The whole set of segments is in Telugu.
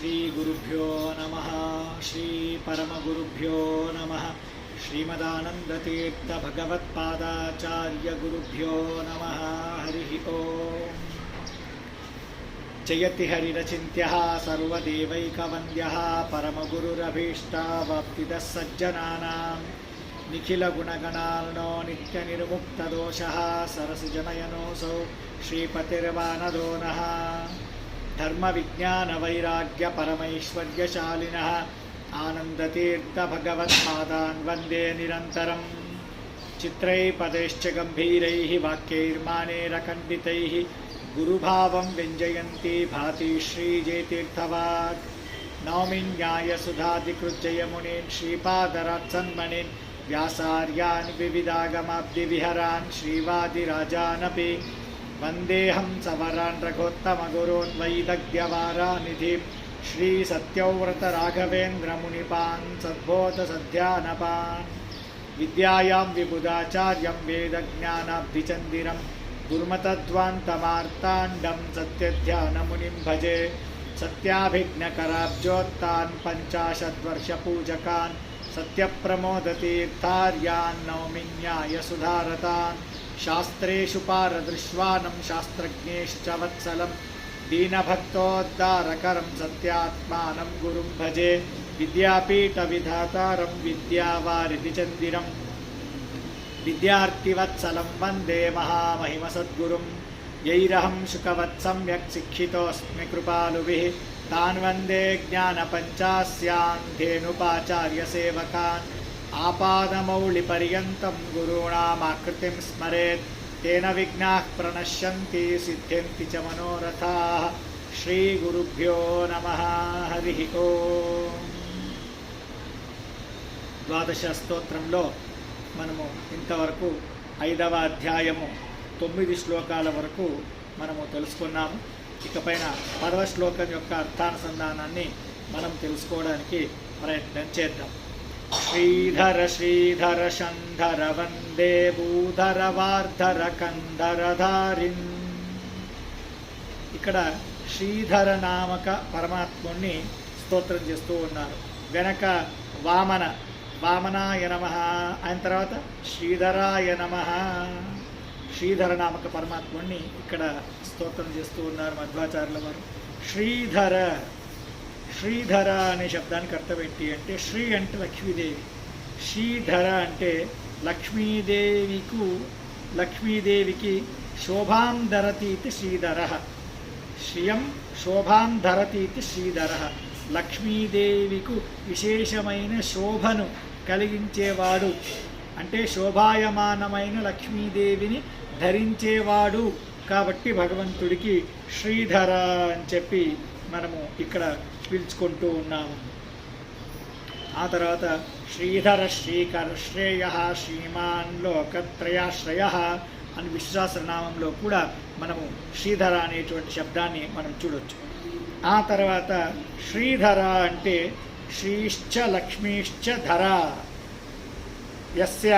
श्रीगुरुभ्यो नमः, श्रीपरमगुरुभ्यो नमः, श्रीमदानन्दतीर्थभगवत्पादाचार्यगुरुभ्यो नमः, हरिः ओम्। जयति हरिरचिन्त्यः, सर्वदेवैकवन्द्यः परमगुरुरभीष्टावाप्तिदः सज्जनानां निखिलगुणगणार्णो नित्यनिर्मुक्तदोषः, सरसिजनयनोऽसौ श्रीपतिर्वानदो नः धर्मविज्ञानवैराग्यपरमैश्वर्यशालिनः आनन्दतीर्थभगवत्पादान् वंदे निरन्तरम्। चित्रैः पदैश्च गम्भीरैः वाक्यैर्मानेरखण्डितैः गुरुभावं व्यञ्जयन्ती भाति श्रीजयतीर्थवाक्। नौमि न्यायसुधाधिकृज्जयमुनीन् श्रीपादरात्सन्मणिन् व्यासार्यान् विविधागमाब्धिविहरान् श्रीवादिराजानपि वन्देऽहं सवरान् रघोत्तमगुरोन् वैदग्ध्यवारानिधिं श्रीसत्यव्रतराघवेन्द्रमुनिपान् सद्बोधसध्यानपान्। विद्यायां विबुधाचार्यं वेदज्ञानाब्धिचन्दिरं गुरुमतध्वान्तमार्ताण्डं सत्यध्यानमुनिं भजे सत्याभिज्ञकराब्जोत्तान् पञ्चाशद्वर्षपूजकान् सत्यप्रमोदतीर्थार्यान् नौमि न्यायसुधारतान् शास्त्रेषु पारदृश्वानं शास्त्रज्ञेश्च वत्सलं। दीनभक्तोद्धारकरं सत्यात्मानं गुरुं भजे। विद्यापीठविधातारं विद्यावारिधिचन्दिरं विद्यार्थिवत्सलं वंदे महामहिमसद्गुरुं। यैरहं शुकवत् सम्यक् शिक्षितोऽस्मि कृपालुभिः। तान् वंदे ज्ञानपञ्चास्यान् ఆపాదమౌళి పర్యంతం గురూణామాకృతిం స్మరేత్ తేన విఘ్నా ప్రణశ్యంతి సిద్ధ్యంతి చ మనోరథాः శ్రీగురుభ్యో నమ హరి ఓ ద్వాదశ స్తోత్రంలో మనము ఇంతవరకు ఐదవ అధ్యాయము తొమ్మిది శ్లోకాల వరకు మనము తెలుసుకున్నాము. ఇకపైన పదవ శ్లోకం యొక్క అర్థానుసంధానాన్ని మనం తెలుసుకోవడానికి ప్రయత్నం చేద్దాం. శ్రీధర శ్రీధర శంధర వందే భూధర వార్ధర కంధరధారిన్ ఇక్కడ శ్రీధర నామక పరమాత్ముణ్ణి స్తోత్రం చేస్తూ ఉన్నారు. వెనక వామన వామనాయ నమ ఆయన తర్వాత శ్రీధరాయ నమ. శ్రీధర నామక పరమాత్ముణ్ణి ఇక్కడ స్తోత్రం చేస్తూ ఉన్నారు మధ్వాచార్యుల వారు. శ్రీధర శ్రీధర అనే శబ్దానికి అర్థం ఏంటి అంటే శ్రీ అంటే లక్ష్మీదేవి. శ్రీధర అంటే లక్ష్మీదేవికు లక్ష్మీదేవికి శోభాం ధరతీతి శ్రీధర. శ్రియం శోభాం ధరతీతి శ్రీధర. లక్ష్మీదేవికు విశేషమైన శోభను కలిగించేవాడు. అంటే శోభాయమానమైన లక్ష్మీదేవిని ధరించేవాడు. కాబట్టి భగవంతుడికి శ్రీధర అని చెప్పి మనము ఇక్కడ పిలుచుకుంటూ ఉన్నాము. ఆ తర్వాత శ్రీధర శ్రీకర శ్రేయ శ్రీమాన్ లోకత్రయాశ్రయ అని విశ్వాసనామంలో కూడా మనము శ్రీధర అనేటువంటి శబ్దాన్ని మనం చూడొచ్చు. ఆ తర్వాత శ్రీధర అంటే శ్రీశ్చ లక్ష్మీశ్చ ధర యస్య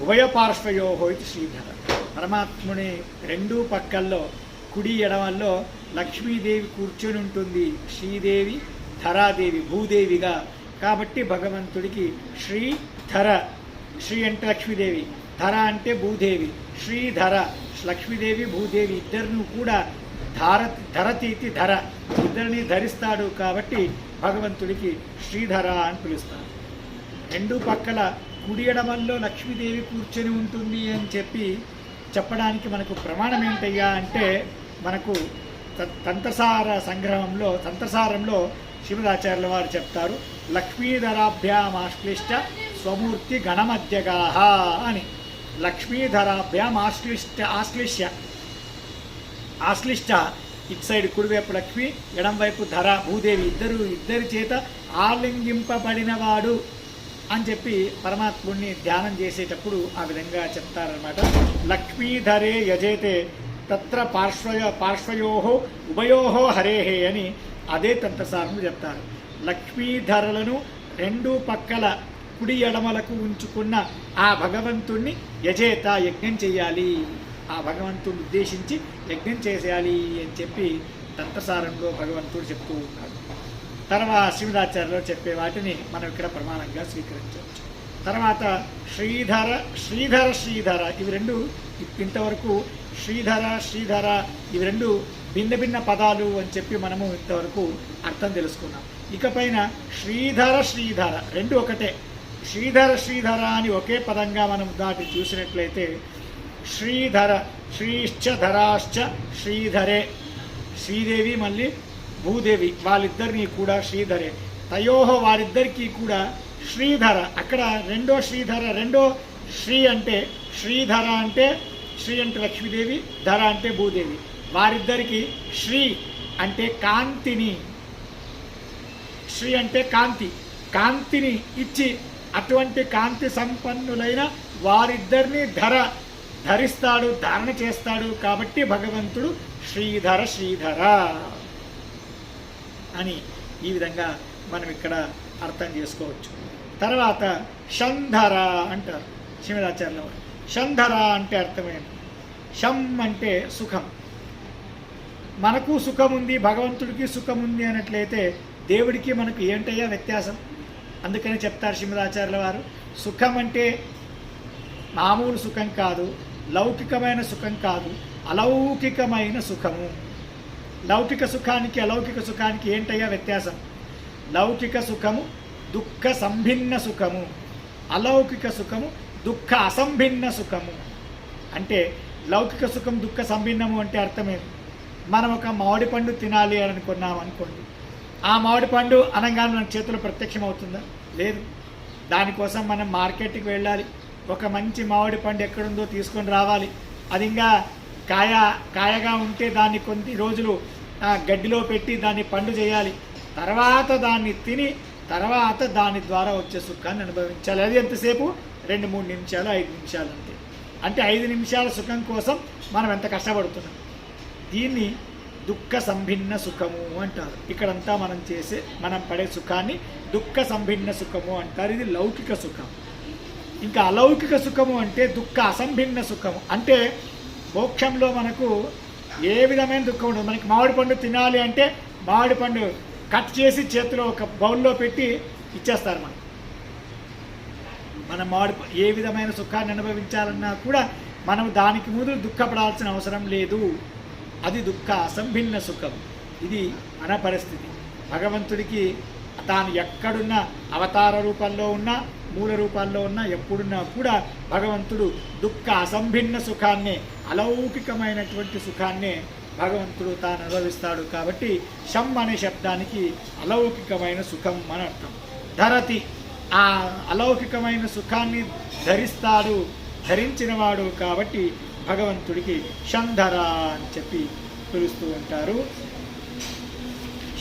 ఉభయపార్శ్వయో ఇది శ్రీధర. పరమాత్ముని రెండు పక్కల్లో కుడి ఎడమల్లో లక్ష్మీదేవి కూర్చొని ఉంటుంది. శ్రీదేవి ధరాదేవి భూదేవిగా. కాబట్టి భగవంతుడికి శ్రీ ధర. శ్రీ అంటే లక్ష్మీదేవి. ధర అంటే భూదేవి. శ్రీధర లక్ష్మీదేవి భూదేవి ఇద్దరిని కూడా ధార ధరతీతి ధర. ఇద్దరిని ధరిస్తాడు కాబట్టి భగవంతుడికి శ్రీధర అని పిలుస్తారు. రెండు పక్కల కుడి ఎడమల్లో లక్ష్మీదేవి కూర్చొని ఉంటుంది అని చెప్పి చెప్పడానికి మనకు ప్రమాణం ఏంటయ్యా అంటే మనకు తంత్రసార సంగ్రహంలో తంత్రసారంలో శివదాచార్యుల వారు చెప్తారు లక్ష్మీధరాభ్యామాశ్లిష్ట స్వమూర్తి గణమధ్యగాహ అని. లక్ష్మీధరాభ్యాం ఆశ్లిష్ట ఆశ్లిష్య. ఆశ్లిష్ట ఇటు సైడ్ కుడివైపు లక్ష్మి ఎడంవైపు ధర భూదేవి ఇద్దరు ఇద్దరి చేత ఆలింగింపబడినవాడు. అని చెప్పి పరమాత్ముడిని ధ్యానం చేసేటప్పుడు ఆ విధంగా చెప్తారనమాట లక్ష్మీధరే యజేతే తత్ర పార్శ్వయ పార్శ్వయో ఉభయో హరేహే అని అదే తంత్రసారము చెప్తారు. లక్ష్మీధరలను రెండు పక్కల కుడి ఎడమలకు ఉంచుకున్న ఆ భగవంతుణ్ణి యజేత యజ్ఞం చేయాలి. ఆ భగవంతుని ఉద్దేశించి యజ్ఞం చేసేయాలి అని చెప్పి తంత్రసారంలో భగవంతుడు చెప్తూ ఉన్నాడు తర్వాత శ్రీమదాచార్యులు చెప్పే వాటిని మనం ఇక్కడ ప్రమాణంగా స్వీకరించవచ్చు. తర్వాత శ్రీధర శ్రీధర శ్రీధర ఇవి రెండు ఇంతవరకు శ్రీధర శ్రీధర ఇవి రెండు భిన్న భిన్న పదాలు అని చెప్పి మనము ఇంతవరకు అర్థం తెలుసుకున్నాం. ఇకపైన శ్రీధర శ్రీధర రెండు ఒకటే. శ్రీధర శ్రీధర అని ఒకే పదంగా మనం దాటి చూసినట్లయితే శ్రీధర శ్రీశ్చ ధరాశ్చ శ్రీధరే. శ్రీదేవి మళ్ళీ భూదేవి వాళ్ళిద్దరినీ కూడా శ్రీధరే. తయోహో వారిద్దరికీ కూడా శ్రీధర. అక్కడ రెండో శ్రీధర రెండో శ్రీ అంటే శ్రీధర అంటే శ్రీ అంటే లక్ష్మీదేవి ధర అంటే భూదేవి. వారిద్దరికి శ్రీ అంటే కాంతిని. శ్రీ అంటే కాంతి. కాంతిని ఇచ్చి అటువంటి కాంతి సంపన్నులైన వారిద్దరిని ధర ధరిస్తాడు ధారణ చేస్తాడు కాబట్టి భగవంతుడు శ్రీధర శ్రీధర. అని ఈ విధంగా మనం ఇక్కడ అర్థం చేసుకోవచ్చు. తర్వాత షంధర అంటారు శివరాచార్యుల వారు. షంధర అంటే అర్థమేంటి షం అంటే సుఖం. మనకు సుఖం ఉంది భగవంతుడికి సుఖం ఉంది అన్నట్లయితే దేవుడికి మనకు ఏంటయ్యా వ్యత్యాసం? అందుకని చెప్తారు శ్రీమదాచార్యుల వారు సుఖం అంటే మామూలు సుఖం కాదు లౌకికమైన సుఖం కాదు అలౌకికమైన సుఖము. లౌకిక సుఖానికి అలౌకిక సుఖానికి ఏంటయ్యా వ్యత్యాసం? లౌకిక సుఖము దుఃఖ సంభిన్న సుఖము. అలౌకిక సుఖము దుఃఖ అసంభిన్న సుఖము. అంటే లౌకిక సుఖం దుఃఖ సంభిన్నము అంటే అర్థమేమి? మనం ఒక మామిడి పండు తినాలి అని అనుకున్నాం అనుకోండి. ఆ మామిడి పండు అనగానే మన చేతిలో ప్రత్యక్షం అవుతుందా లేదు. దానికోసం మనం మార్కెట్కి వెళ్ళాలి. ఒక మంచి మామిడి పండు ఎక్కడుందో తీసుకొని రావాలి. అది ఇంకా కాయ కాయగా ఉంటే దాన్ని కొన్ని రోజులు గడ్డిలో పెట్టి దాన్ని పండు చేయాలి. తర్వాత దాన్ని తిని తర్వాత దాని ద్వారా వచ్చే సుఖాన్ని అనుభవించాలి. అది ఎంతసేపు? రెండు మూడు నిమిషాలు ఐదు నిమిషాలు అంతే. అంటే ఐదు నిమిషాల సుఖం కోసం మనం ఎంత కష్టపడుతున్నాం? దీన్ని దుఃఖ సంభిన్న సుఖము అంటారు. ఇక్కడంతా మనం చేసే మనం పడే సుఖాన్ని దుఃఖ సంభిన్న సుఖము అంటారు. ఇది లౌకిక సుఖం. ఇంకా అలౌకిక సుఖము అంటే దుఃఖ అసంభిన్న సుఖము. అంటే మోక్షంలో మనకు ఏ విధమైన దుఃఖం ఉండదు. మనకి మామిడి పండు తినాలి అంటే మామిడి పండు కట్ చేసి చేతిలో ఒక బౌల్లో పెట్టి ఇచ్చేస్తారు మనం మన మామిడి ఏ విధమైన సుఖాన్ని అనుభవించాలన్నా కూడా మనం దానికి ముందు దుఃఖపడాల్సిన అవసరం లేదు. అది దుఃఖ అసంభిన్న సుఖం. ఇది మన పరిస్థితి. భగవంతుడికి తాను ఎక్కడున్నా అవతార రూపంలో ఉన్నా మూల రూపాల్లో ఉన్నా ఎప్పుడున్నా కూడా భగవంతుడు దుఃఖ అసంభిన్న సుఖాన్నే అలౌకికమైనటువంటి సుఖాన్నే భగవంతుడు తాను అనుభవిస్తాడు కాబట్టి శం అనే శబ్దానికి అలౌకికమైన సుఖం అని అర్థం. ధరతి ఆ అలౌకికమైన సుఖాన్ని ధరిస్తాడు ధరించినవాడు కాబట్టి భగవంతుడికి షంధర అని చెప్పి పిలుస్తూ ఉంటారు.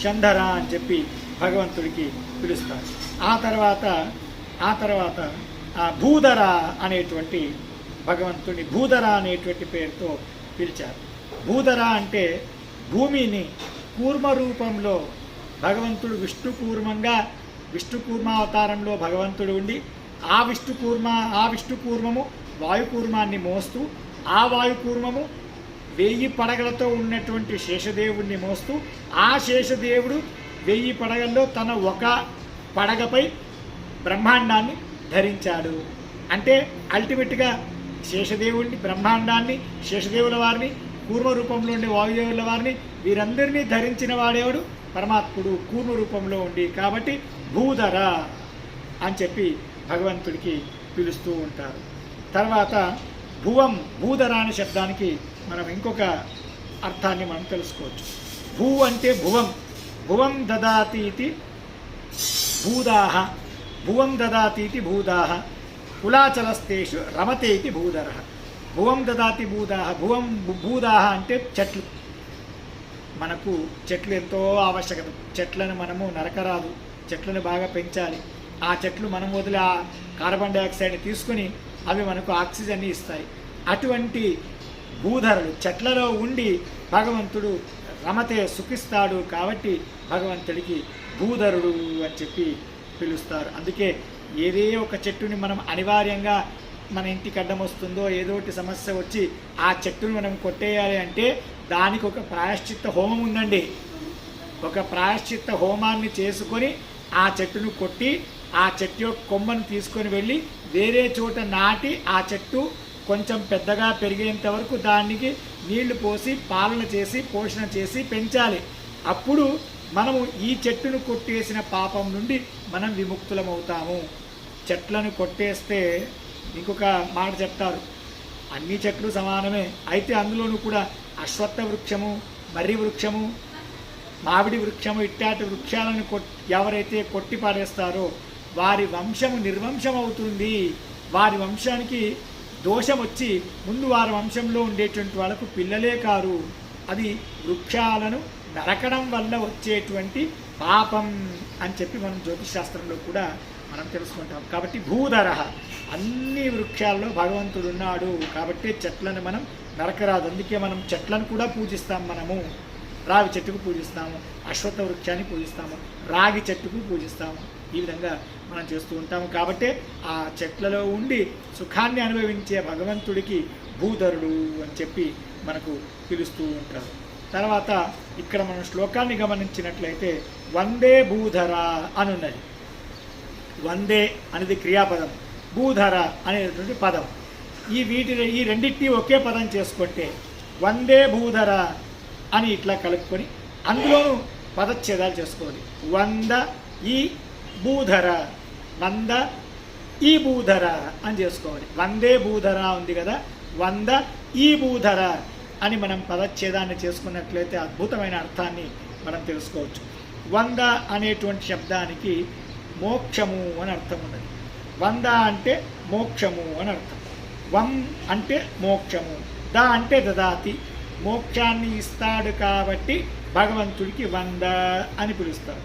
షంధర అని చెప్పి భగవంతుడికి పిలుస్తారు. ఆ తర్వాత ఆ తర్వాత ఆ భూధర అనేటువంటి భగవంతుడిని భూధర అనేటువంటి పేరుతో పిలిచారు. భూధర అంటే భూమిని కూర్మ రూపంలో భగవంతుడు విష్ణుపూర్వంగా కూర్మంగా అవతారంలో భగవంతుడు ఉండి ఆ విష్ణుకూర్మ ఆ విష్ణు వాయుపూర్మాన్ని వాయుకూర్మాన్ని మోస్తూ ఆ వాయుకూర్మము వెయ్యి పడగలతో ఉన్నటువంటి శేషదేవుణ్ణి మోస్తూ ఆ శేషదేవుడు వెయ్యి పడగల్లో తన ఒక పడగపై బ్రహ్మాండాన్ని ధరించాడు. అంటే అల్టిమేట్గా శేషదేవుడిని బ్రహ్మాండాన్ని శేషదేవుల వారిని కూర్మ రూపంలో ఉండే వాయుదేవుల వారిని వీరందరినీ ధరించిన వాడేవాడు? పరమాత్ముడు కూర్మ రూపంలో ఉండి. కాబట్టి భూధర అని చెప్పి భగవంతుడికి పిలుస్తూ ఉంటారు. తర్వాత భువం భూధర అనే శబ్దానికి మనం ఇంకొక అర్థాన్ని మనం తెలుసుకోవచ్చు. భూ అంటే భువం. భువం దదాతి ఇది భూదాహ భువం దదాతి ఇది భూదాహ కులాచలస్తేషు రమతే ఇది భూధర భువం దదాతి భూదాహ భువం భూ- భూదాహ అంటే చెట్లు. మనకు చెట్లు ఎంతో ఆవశ్యకత. చెట్లను మనము నరకరాదు. చెట్లను బాగా పెంచాలి. ఆ చెట్లు మనం వదిలే ఆ కార్బన్ డైఆక్సైడ్ని తీసుకుని అవి మనకు ఆక్సిజన్ని ఇస్తాయి. అటువంటి భూధరలు చెట్లలో ఉండి భగవంతుడు రమతే సుఖిస్తాడు కాబట్టి భగవంతుడికి భూధరుడు అని చెప్పి పిలుస్తారు. అందుకే ఏదే ఒక చెట్టుని మనం అనివార్యంగా మన ఇంటికి అడ్డం వస్తుందో ఏదో ఒకటి సమస్య వచ్చి ఆ చెట్టును మనం కొట్టేయాలి అంటే దానికి ఒక ప్రాయశ్చిత్త హోమం ఉందండి. ఒక ప్రాయశ్చిత్త హోమాన్ని చేసుకొని ఆ చెట్టును కొట్టి ఆ చెట్టు యొక్క కొమ్మను తీసుకొని వెళ్ళి వేరే చోట నాటి ఆ చెట్టు కొంచెం పెద్దగా పెరిగేంత వరకు దానికి నీళ్ళు పోసి పాలన చేసి పోషణ చేసి పెంచాలి. అప్పుడు మనము ఈ చెట్టును కొట్టేసిన పాపం నుండి మనం విముక్తులమవుతాము. చెట్లను కొట్టేస్తే ఇంకొక మాట చెప్తారు. అన్ని చెట్లు సమానమే. అయితే అందులోనూ కూడా అశ్వత్థ వృక్షము మర్రి వృక్షము మామిడి వృక్షము ఇట్టాటి వృక్షాలను కొట్ ఎవరైతే కొట్టి పారేస్తారో వారి వంశము నిర్వంశం అవుతుంది వారి వంశానికి దోషం వచ్చి ముందు వారి వంశంలో ఉండేటువంటి వాళ్ళకు పిల్లలే కారు. అది వృక్షాలను నరకడం వల్ల వచ్చేటువంటి పాపం అని చెప్పి మనం జ్యోతిష్ శాస్త్రంలో కూడా మనం తెలుసుకుంటాం. కాబట్టి భూధర అన్ని వృక్షాల్లో భగవంతుడు ఉన్నాడు కాబట్టి చెట్లను మనం నరకరాదు. అందుకే మనం చెట్లను కూడా పూజిస్తాం మనము. రావి చెట్టుకు పూజిస్తాము అశ్వత్థ వృక్షాన్ని పూజిస్తాము రాగి చెట్టుకు పూజిస్తాము. ఈ విధంగా మనం చేస్తూ ఉంటాము. కాబట్టి ఆ చెట్లలో ఉండి సుఖాన్ని అనుభవించే భగవంతుడికి భూధరుడు అని చెప్పి మనకు పిలుస్తూ ఉంటారు. తర్వాత ఇక్కడ మనం శ్లోకాన్ని గమనించినట్లయితే వందే భూధర అని ఉన్నది వందే అనేది క్రియాపదం. భూధర అనేటువంటి పదం. ఈ వీటి ఈ రెండింటినీ ఒకే పదం చేసుకుంటే వందే భూధర అని ఇట్లా కలుపుకొని అందులోనూ పదచ్ఛేదాలు చేసుకోవాలి. వంద ఈ భూధర వంద ఈ భూధర అని చేసుకోవాలి. వందే భూధర ఉంది కదా వంద ఈ భూధర అని మనం పదచ్ఛేదాన్ని చేసుకున్నట్లయితే అద్భుతమైన అర్థాన్ని మనం తెలుసుకోవచ్చు. వంద అనేటువంటి శబ్దానికి మోక్షము అని అర్థం ఉన్నది. వంద అంటే మోక్షము అని అర్థం. వం అంటే మోక్షము ద అంటే దదాతి మోక్షాన్ని ఇస్తాడు కాబట్టి భగవంతుడికి వంద అని పిలుస్తారు.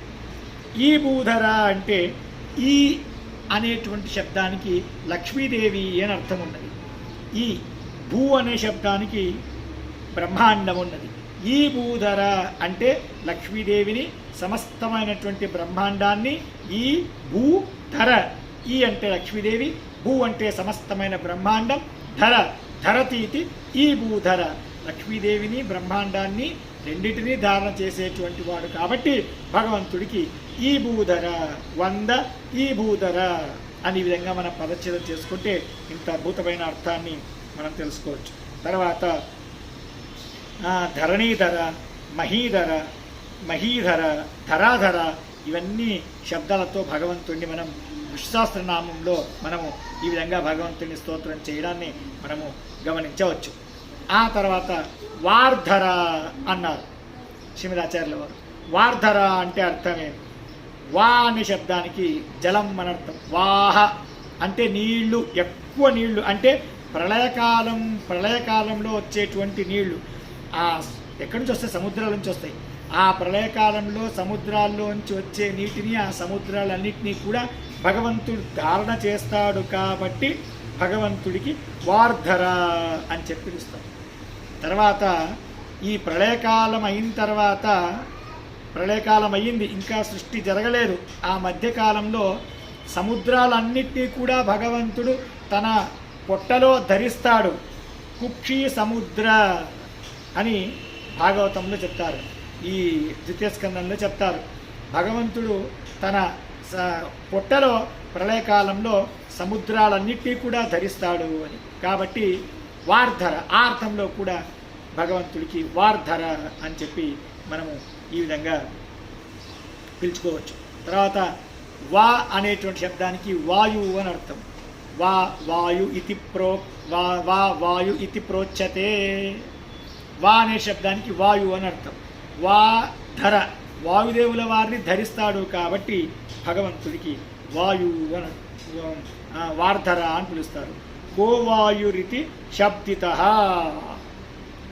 ఈ భూధర అంటే ఈ అనేటువంటి శబ్దానికి లక్ష్మీదేవి అని అర్థం ఉన్నది. ఈ భూ అనే శబ్దానికి బ్రహ్మాండం ఉన్నది. ఈ భూధర అంటే లక్ష్మీదేవిని సమస్తమైనటువంటి బ్రహ్మాండాన్ని ఈ భూధర ఈ అంటే లక్ష్మీదేవి భూ అంటే సమస్తమైన బ్రహ్మాండం ధర ధరతీతి ఈ భూధర లక్ష్మీదేవిని బ్రహ్మాండాన్ని రెండింటినీ ధారణ చేసేటువంటి వాడు కాబట్టి భగవంతుడికి ఈ భూధర వంద ఈ భూధర అని విధంగా మనం పదచ్ఛేదం చేసుకుంటే ఇంత అద్భుతమైన అర్థాన్ని మనం తెలుసుకోవచ్చు. తర్వాత ధరణీధర మహీధర మహీధర ధరాధర ఇవన్నీ శబ్దాలతో భగవంతుణ్ణి మనం విశ్వాసనామంలో మనము ఈ విధంగా భగవంతుని స్తోత్రం చేయడాన్ని మనము గమనించవచ్చు. ఆ తర్వాత వార్ధర అన్నారు. శిమిలాచార్యుల వారు వార్ధర అంటే అర్థమేమి వా అనే శబ్దానికి జలం అనర్థం అర్థం. వాహ అంటే నీళ్ళు ఎక్కువ నీళ్ళు అంటే ప్రళయకాలం ప్రళయకాలంలో వచ్చేటువంటి నీళ్ళు. ఆ ఎక్కడి నుంచి వస్తాయి? సముద్రాల నుంచి వస్తాయి. ఆ ప్రళయకాలంలో సముద్రాల్లోంచి వచ్చే నీటిని ఆ సముద్రాలన్నింటినీ కూడా భగవంతుడు ధారణ చేస్తాడు కాబట్టి భగవంతుడికి వార్ధర అని చెప్పి పిలుస్తాడు తర్వాత ఈ ప్రళయకాలం అయిన తర్వాత ప్రళయకాలం అయ్యింది ఇంకా సృష్టి జరగలేదు. ఆ మధ్యకాలంలో సముద్రాలన్నిటినీ కూడా భగవంతుడు తన పొట్టలో ధరిస్తాడు. కుక్షి సముద్ర అని భాగవతంలో చెప్తారు. ఈ ద్వితీయ స్కందంలో చెప్తారు. భగవంతుడు తన స- పొట్టలో ప్రళయకాలంలో సముద్రాలన్నిటినీ కూడా ధరిస్తాడు అని. కాబట్టి వార్ధర ఆ అర్థంలో కూడా భగవంతుడికి వార్ధర అని చెప్పి మనము ఈ విధంగా పిలుచుకోవచ్చు. తర్వాత వా అనేటువంటి శబ్దానికి వాయువు అని అర్థం. వా వాయు ఇతి ప్రో వా వా వాయు ఇతి ప్రోచ్యతే. వా అనే శబ్దానికి వాయు అని అర్థం. వా ధర. వాయుదేవుల వారిని ధరిస్తాడు కాబట్టి భగవంతుడికి వాయువు అని వార్ధర అని పిలుస్తారు. గోవాయురితి శబ్దిత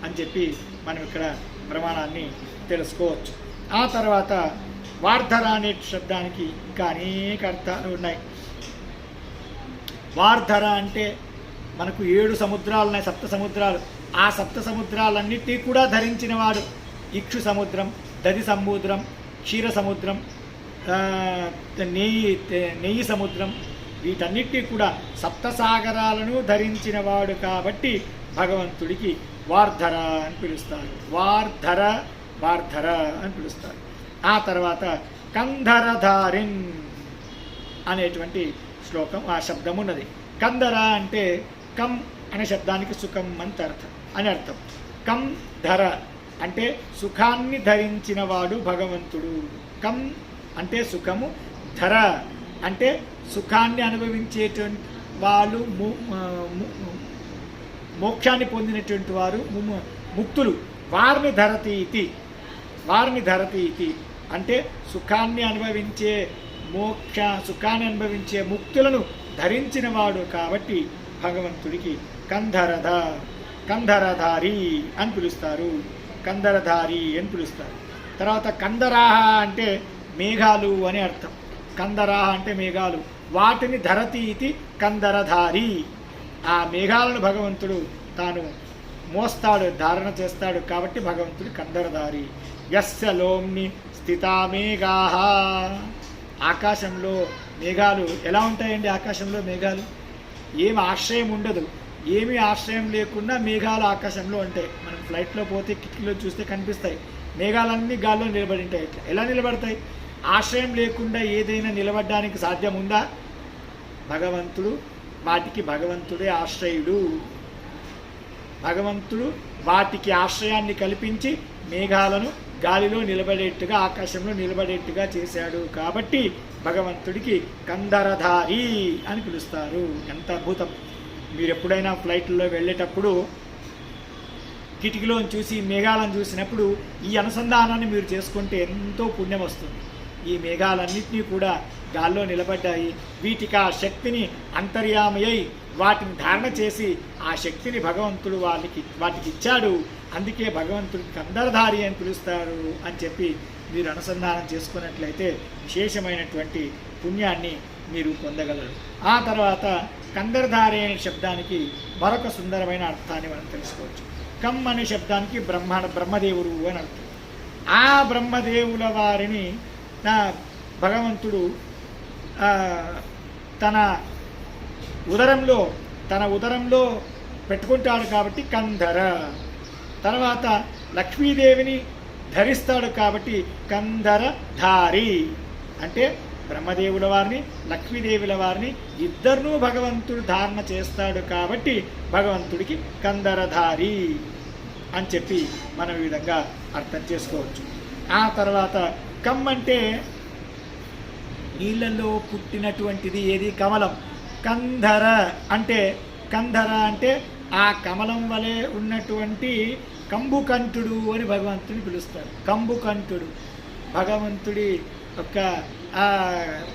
అని చెప్పి మనం ఇక్కడ ప్రమాణాన్ని తెలుసుకోవచ్చు. ఆ తర్వాత వార్ధర అనే శబ్దానికి ఇంకా అనేక అర్థాలు ఉన్నాయి. వార్ధర అంటే మనకు ఏడు సముద్రాలు ఉన్నాయి సప్త సముద్రాలు. ఆ సప్త సముద్రాలన్నిటినీ కూడా ధరించిన వాడు ఇక్షు సముద్రం దది సముద్రం క్షీర సముద్రం నెయ్యి నెయ్యి సముద్రం వీటన్నిటినీ కూడా సప్తసాగరాలను ధరించిన వాడు కాబట్టి భగవంతుడికి వార్ధర అని పిలుస్తారు. వార్ధర వార్ధర అని పిలుస్తారు. ఆ తర్వాత కంధరధారిన్ అనేటువంటి శ్లోకం ఆ శబ్దం ఉన్నది కందర అంటే కం అనే శబ్దానికి సుఖం అంత అర్థం అని అర్థం. కం ధర అంటే సుఖాన్ని ధరించిన వాడు భగవంతుడు. కం అంటే సుఖము ధర అంటే సుఖాన్ని అనుభవించేటువంటి వాళ్ళు ము- మోక్షాన్ని పొందినటువంటి వారు ము- ముక్తులు. వారిని ధరతి ఇది వారిని ధరతి ఇది అంటే సుఖాన్ని అనుభవించే మోక్ష సుఖాన్ని అనుభవించే ముక్తులను ధరించిన వాడు కాబట్టి భగవంతుడికి కంధరధ కంధరధారి అని పిలుస్తారు. కందరధారి అని పిలుస్తారు. తర్వాత కందరాహ అంటే మేఘాలు అని అర్థం. కందరాహ అంటే మేఘాలు. వాటిని ధరతి ఇది కందరధారి. ఆ మేఘాలను భగవంతుడు తాను మోస్తాడు ధారణ చేస్తాడు కాబట్టి భగవంతుడు కందరధారి. యస్య లోమ్ని స్థితా మేఘాహ ఆకాశంలో మేఘాలు ఎలా ఉంటాయండి ఆకాశంలో మేఘాలు? ఏమి ఆశ్రయం ఉండదు. ఏమీ ఆశ్రయం లేకుండా మేఘాలు ఆకాశంలో ఉంటాయి. మనం ఫ్లైట్లో పోతే కిటికీలో చూస్తే కనిపిస్తాయి. మేఘాలన్నీ గాల్లో నిలబడి ఉంటాయి. ఎలా నిలబడతాయి? ఆశ్రయం లేకుండా ఏదైనా నిలబడడానికి సాధ్యం ఉందా భగవంతుడు వాటికి భగవంతుడే ఆశ్రయుడు. భగవంతుడు వాటికి ఆశ్రయాన్ని కల్పించి మేఘాలను గాలిలో నిలబడేట్టుగా ఆకాశంలో నిలబడేట్టుగా చేశాడు. కాబట్టి భగవంతుడికి కందరధారి అని పిలుస్తారు. ఎంత అద్భుతం! మీరు ఎప్పుడైనా ఫ్లైట్లో వెళ్ళేటప్పుడు కిటికీలోని చూసి మేఘాలను చూసినప్పుడు ఈ అనుసంధానాన్ని మీరు చేసుకుంటే ఎంతో పుణ్యం వస్తుంది. ఈ మేఘాలన్నింటినీ కూడా గాల్లో నిలబడ్డాయి. వీటికి ఆ శక్తిని అంతర్యామయ్యి వాటిని ధారణ చేసి ఆ శక్తిని భగవంతుడు వాళ్ళకి వాటికి ఇచ్చాడు అందుకే భగవంతుడు కందరధారి అని పిలుస్తారు అని చెప్పి మీరు అనుసంధానం చేసుకున్నట్లయితే విశేషమైనటువంటి పుణ్యాన్ని మీరు పొందగలరు. ఆ తర్వాత కందరధారి అనే శబ్దానికి మరొక సుందరమైన అర్థాన్ని మనం తెలుసుకోవచ్చు. కమ్ అనే శబ్దానికి బ్రహ్మ బ్రహ్మదేవుడు అని అర్థం. ఆ బ్రహ్మదేవుల వారిని నా భగవంతుడు తన ఉదరంలో తన ఉదరంలో పెట్టుకుంటాడు కాబట్టి కంధర. తర్వాత లక్ష్మీదేవిని ధరిస్తాడు కాబట్టి కందర ధారి అంటే బ్రహ్మదేవుల వారిని లక్ష్మీదేవుల వారిని ఇద్దరినూ భగవంతుడు ధారణ చేస్తాడు కాబట్టి భగవంతుడికి కందరధారి అని చెప్పి మనం ఈ విధంగా అర్థం చేసుకోవచ్చు. ఆ తర్వాత కమ్ అంటే నీళ్ళల్లో పుట్టినటువంటిది ఏది? కమలం. కంధర అంటే కంధర అంటే ఆ కమలం వలె ఉన్నటువంటి కంబుకంఠుడు అని భగవంతుని పిలుస్తారు. కంబుకంఠుడు. భగవంతుడి యొక్క ఆ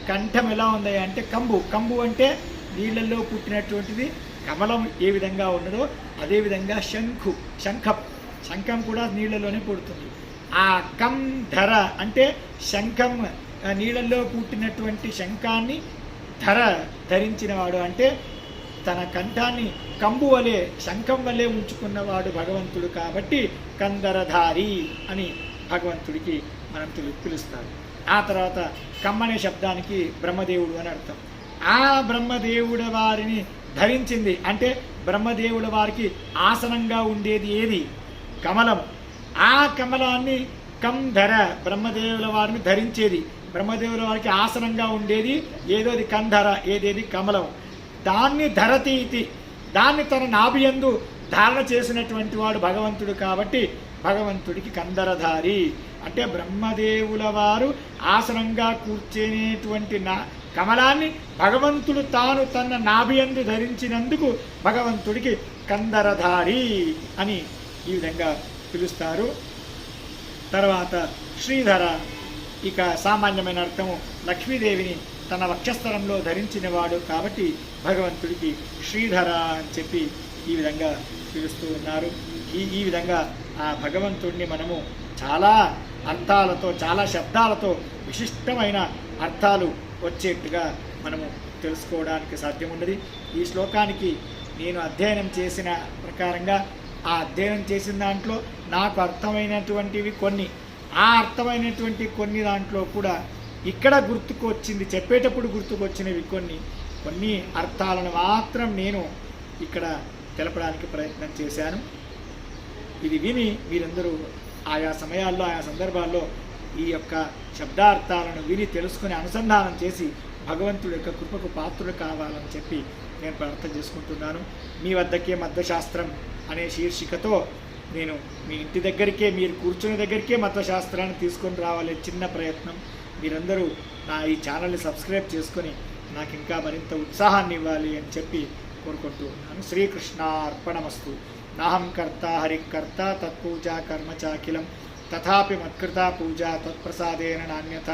కంఠం ఎలా ఉంది అంటే కంబు. కంబు అంటే నీళ్ళల్లో పుట్టినటువంటిది కమలం ఏ విధంగా ఉన్నదో అదేవిధంగా శంఖు శంఖం. శంఖం కూడా నీళ్ళలోనే పుడుతుంది. ఆ కం ధర అంటే శంఖం నీళ్ళల్లో పుట్టినటువంటి శంఖాన్ని ధర ధరించినవాడు అంటే తన కంఠాన్ని కంబు వలె శంఖం వలె ఉంచుకున్నవాడు భగవంతుడు కాబట్టి కందరధారి అని భగవంతుడికి మనం తెలు పిలుస్తారు. ఆ తర్వాత కమ్మనే శబ్దానికి బ్రహ్మదేవుడు అని అర్థం. ఆ బ్రహ్మదేవుడ వారిని ధరించింది అంటే బ్రహ్మదేవుల వారికి ఆసనంగా ఉండేది ఏది? కమలం. ఆ కమలాన్ని కంధర బ్రహ్మదేవుల వారిని ధరించేది. బ్రహ్మదేవుల వారికి ఆసనంగా ఉండేది ఏదోది కంధర ఏదేది కమలం. దాన్ని ధరతి దాన్ని తన నాభియందు ధారణ చేసినటువంటి వాడు భగవంతుడు కాబట్టి భగవంతుడికి కందరధారి. అంటే బ్రహ్మదేవుల వారు ఆసనంగా కూర్చునేటువంటి నా కమలాన్ని భగవంతుడు తాను తన నాభియందు ధరించినందుకు భగవంతుడికి కందరధారి అని ఈ విధంగా పిలుస్తారు. తర్వాత శ్రీధర ఇక సామాన్యమైన అర్థము లక్ష్మీదేవిని తన వక్షస్థలంలో ధరించినవాడు కాబట్టి భగవంతుడికి శ్రీధర అని చెప్పి ఈ విధంగా పిలుస్తూ ఉన్నారు. ఈ ఈ విధంగా ఆ భగవంతుడిని మనము చాలా అర్థాలతో చాలా శబ్దాలతో విశిష్టమైన అర్థాలు వచ్చేట్టుగా మనము తెలుసుకోవడానికి సాధ్యం ఉన్నది ఈ శ్లోకానికి నేను అధ్యయనం చేసిన ప్రకారంగా ఆ అధ్యయనం చేసిన దాంట్లో నాకు అర్థమైనటువంటివి కొన్ని. ఆ అర్థమైనటువంటి కొన్ని దాంట్లో కూడా ఇక్కడ గుర్తుకొచ్చింది చెప్పేటప్పుడు గుర్తుకొచ్చినవి కొన్ని. కొన్ని అర్థాలను మాత్రం నేను ఇక్కడ తెలపడానికి ప్రయత్నం చేశాను. ఇది విని మీరందరూ ఆయా సమయాల్లో ఆయా సందర్భాల్లో ఈ యొక్క శబ్దార్థాలను విని తెలుసుకుని అనుసంధానం చేసి భగవంతుడి యొక్క కృపకు పాత్రులు కావాలని చెప్పి నేను ప్రార్థన చేసుకుంటున్నాను. మీ వద్దకే మధ్వశాస్త్రం అనే శీర్షికతో నేను మీ ఇంటి దగ్గరికే మీరు కూర్చునే దగ్గరికే మతశాస్త్రాన్ని తీసుకొని రావాలి చిన్న ప్రయత్నం. మీరందరూ నా ఈ ఛానల్ని సబ్స్క్రైబ్ చేసుకొని నాకు ఇంకా మరింత ఉత్సాహాన్ని ఇవ్వాలి అని చెప్పి కోరుకుంటూ ఉన్నాను. శ్రీకృష్ణార్పణమస్తు. నాహం కర్త హరికర్త తత్పూజా కర్మ చాఖిలం తథాపి మత్కృతా పూజా తత్ప్రసాదేన నాణ్యత.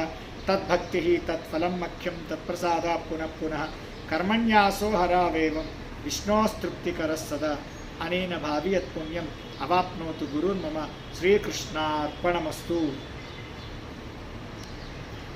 తద్భక్తి తత్ఫలం మఖ్యం తత్ప్రసాద పునః పునః. కర్మణ్యాసో హరావేవం విష్ణోస్తృప్తికర సదా. అనేన భావి యత్పుణ్యం అవాప్నోతు గురుర్మమ శ్రీకృష్ణార్పణమస్తు